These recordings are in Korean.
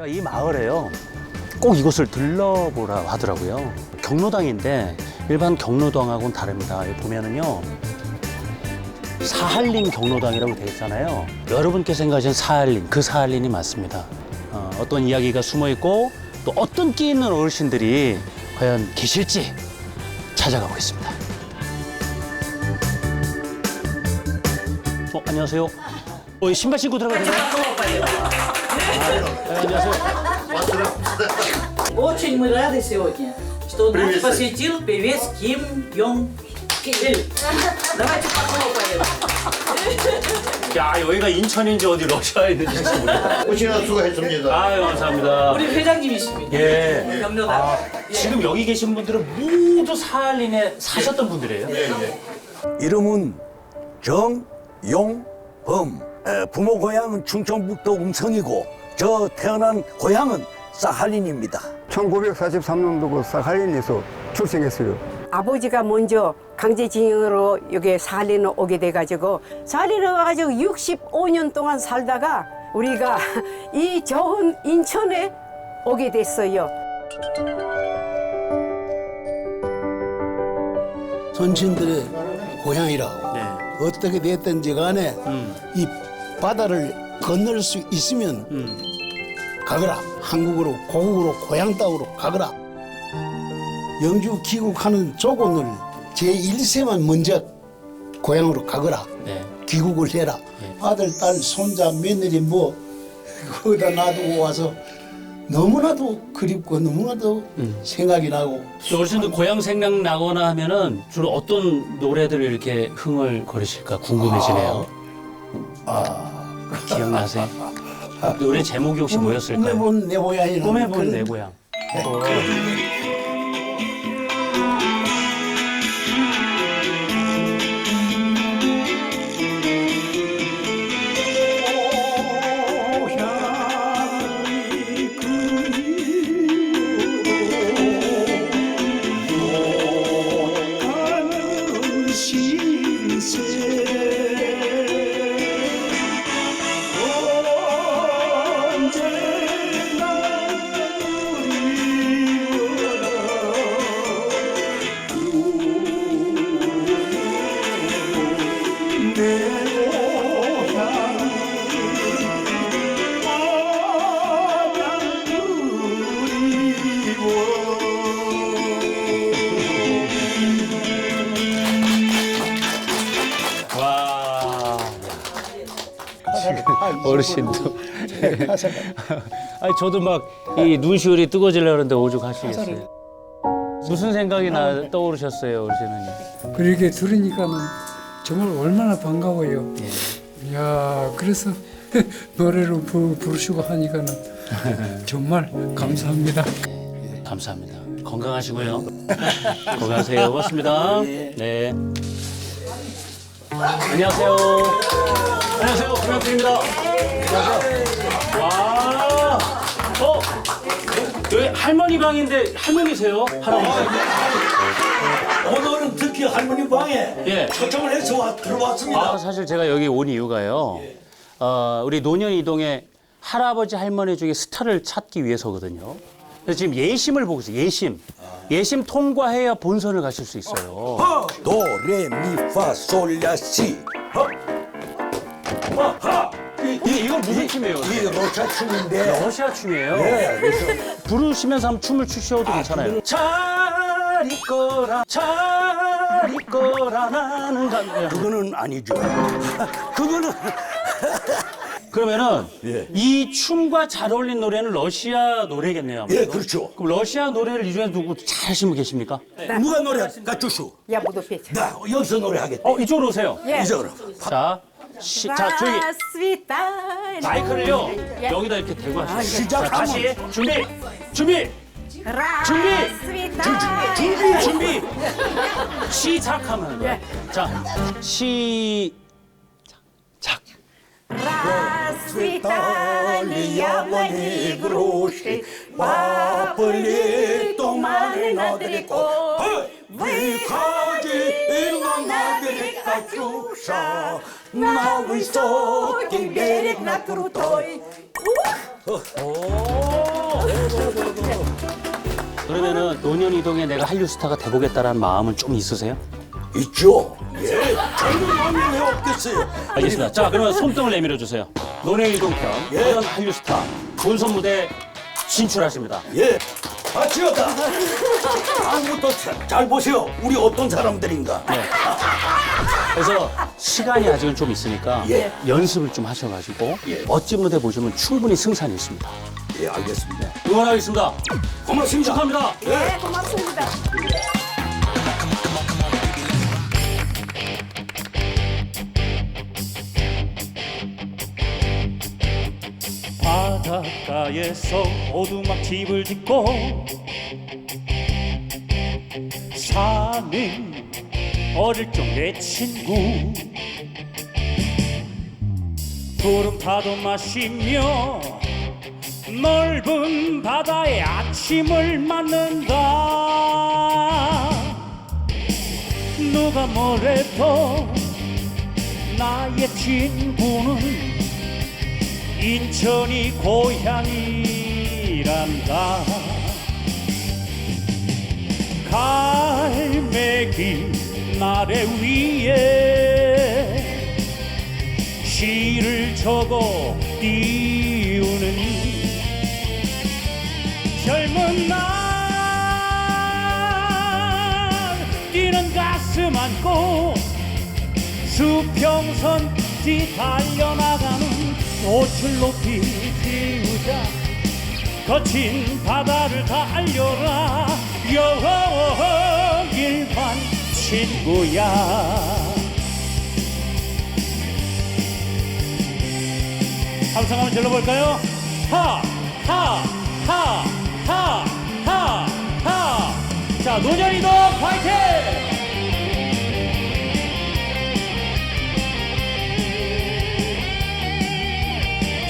자, 이 마을에요. 꼭 이곳을 들러보라 하더라고요. 경로당인데 일반 경로당하고는 다릅니다. 보면은요. 사할린 경로당이라고 되어 있잖아요. 여러분께서 생각하시는 사할린, 그 사할린이 맞습니다. 어, 어떤 이야기가 숨어 있고 또 어떤 끼 있는 어르신들이 과연 계실지 찾아가 보겠습니다. 어, 안녕하세요. 어, 신발 신고 안녕하세요. Очень мы рады сегодня, что нас посетил певец Ким Йонг Ил. Давайте похлопаем. 야, 여기가 인천인지 어디 러시아에 있는지 모르겠다. 오시나 수고했습니다. 아유, 감사합니다. 우리 회장님이십니다. 예. 경로당. 아, 지금 여기 계신 분들은 모두 사할린에 사셨던 분들이에요. 이름은 정용범. 에, 부모 고향은 충청북도 음성이고 저 태어난 고향은 사할린입니다. 1943년도 그 사할린에서 출생했어요. 아버지가 먼저 강제징용으로 여기 사할린에 오게 돼가지고 사할린에 와가지고 65년 동안 살다가 우리가 이 좋은 인천에 오게 됐어요. 선친들의 고향이라고 네. 어떻게 됐든지 간에 음. 이 바다를 건널 수 있으면 음. 가거라 한국으로 고국으로 고향 땅으로 가거라 영주 귀국하는 조건을 제1세만 먼저 고향으로 가거라 네. 귀국을 해라 네. 아들 딸 손자 며느리 뭐 거기다 놔두고 와서 너무나도 그립고 너무나도 음. 생각이 나고 저 어르신들 고향 생각 나거나 하면은 주로 어떤 노래들을 이렇게 흥얼 거리실까 궁금해지네요. 아, 기억나세요? 노래 제목이 혹시 뭐였을까요? 꿈에 본 내 고향이라는 꿈에 본 그런 내 고향. 어. 와. 어르신도. 아니 저도 막 이 눈시울이 뜨거워지려는데 오죽하시겠어요. 무슨 생각이 나 떠오르셨어요, 어르신은? 그렇게 들으니까는 정말 얼마나 반가워요. 야 그래서 노래를 부, 부르시고 하니까는 정말 감사합니다. 감사합니다. 건강하시고요. 건강하세요. 고맙습니다. 네. 안녕하세요. 안녕하세요. 김영필입니다. 안녕하세요. 와. 어. 여기 할머니 방인데 할머니세요? 할아버지. 오늘은 특히 할머니 방에 예. 초청을 해서 와, 들어왔습니다. 아, 사실 제가 여기 온 이유가요. 어, 우리 노년 이동의 할아버지 할머니 중에 스타를 찾기 위해서거든요. 그래서 지금 예심을 보고 있어요. 예심. 예심 통과해야 본선을 가실 수 있어요. 도레미파솔라시 이, 이건 무슨 춤이에요? 이 러시아 춤인데 러시아 춤이에요. 예, 그래서 부르시면서 한번 춤을 추셔도 괜찮아요. 잘 있거라, 잘 있거라, 나는 감. 그거는 아니죠. 그거는 그러면은 예. 이 춤과 잘 어울리는 노래는 러시아 노래겠네요. 예 아무래도. 그렇죠. 그럼 러시아 노래를 이 중에 누구 잘하시는 분 계십니까? 누가 노래할까 주수? 야 무도 배차. 나 여기서 노래하겠다. 어, 이쪽으로 오세요. 예. 이쪽으로. 자, 시, 자, 저기 라스비타 마이크를요. 여기다 이렇게 대고 하시죠. 시작. 자, 다시 준비, 준비, 라스비타 준비, 준비. 시작하면 돼요. 자, 시, 작. Расцветали яблони и груши, поплыли туманы над рекой. Выходила на берег Катюша, на высокий берег, на крутой. 오. 그러면은 노년 이동에 내가 한류 스타가 돼보겠다라는 마음은 좀 있으세요? 있죠. 예. 전혀 마음이 왜 없겠어요. 알겠습니다. 자, 그러면 손등을 내밀어 주세요. 노년 이동 편 예. 노년 한류 스타 본선 무대 진출하십니다. 예. 같이 가다. 다음부터 자- 잘 보세요. 우리 어떤 사람들인가. 네. 그래서 시간이 아직은 좀 있으니까 예. 연습을 좀 하셔가지고 예. 멋진 무대 보시면 충분히 승산이 있습니다. 예, 알겠습니다. 응원하겠습니다. 고맙습니다. 축하합니다. 네, 고맙습니다. 바닷가에서 오두막 집을 짓고 사는 어릴 적 내 친구. 푸른 파도 마시며 넓은 바다의 아침을 맞는다. 누가 뭐래도 나의 친구는 인천이 고향이란다. 갈매기 나래 위에 시를 적어 띄우는 젊은 날. 뛰는 가슴 안고 수평선 뒤 달려나 꽃을 높이 띄우자 거친 바다를 달려라 여길만 친구야 함성 한번 질러볼까요? 하, 하, 하, 하, 하, 하. 자, 노년이도 파이팅!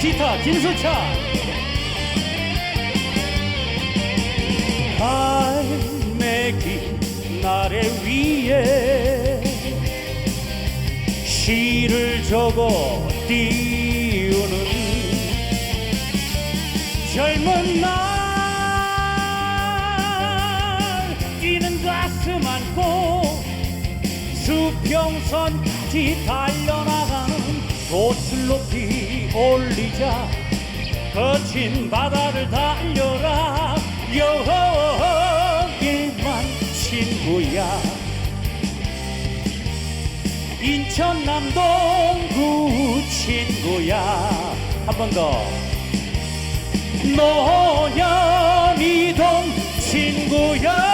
기타 김수찬 갈매기 나래 위에 시를 적어 띄우는 젊은 날. 뛰는 가슴 안고 수평선 뒤 달려나가는 높이 올리자. 거친 바다를 달려라. 여길만 친구야. 인천 남동구 친구야. 한 번 더. 노년이동 친구야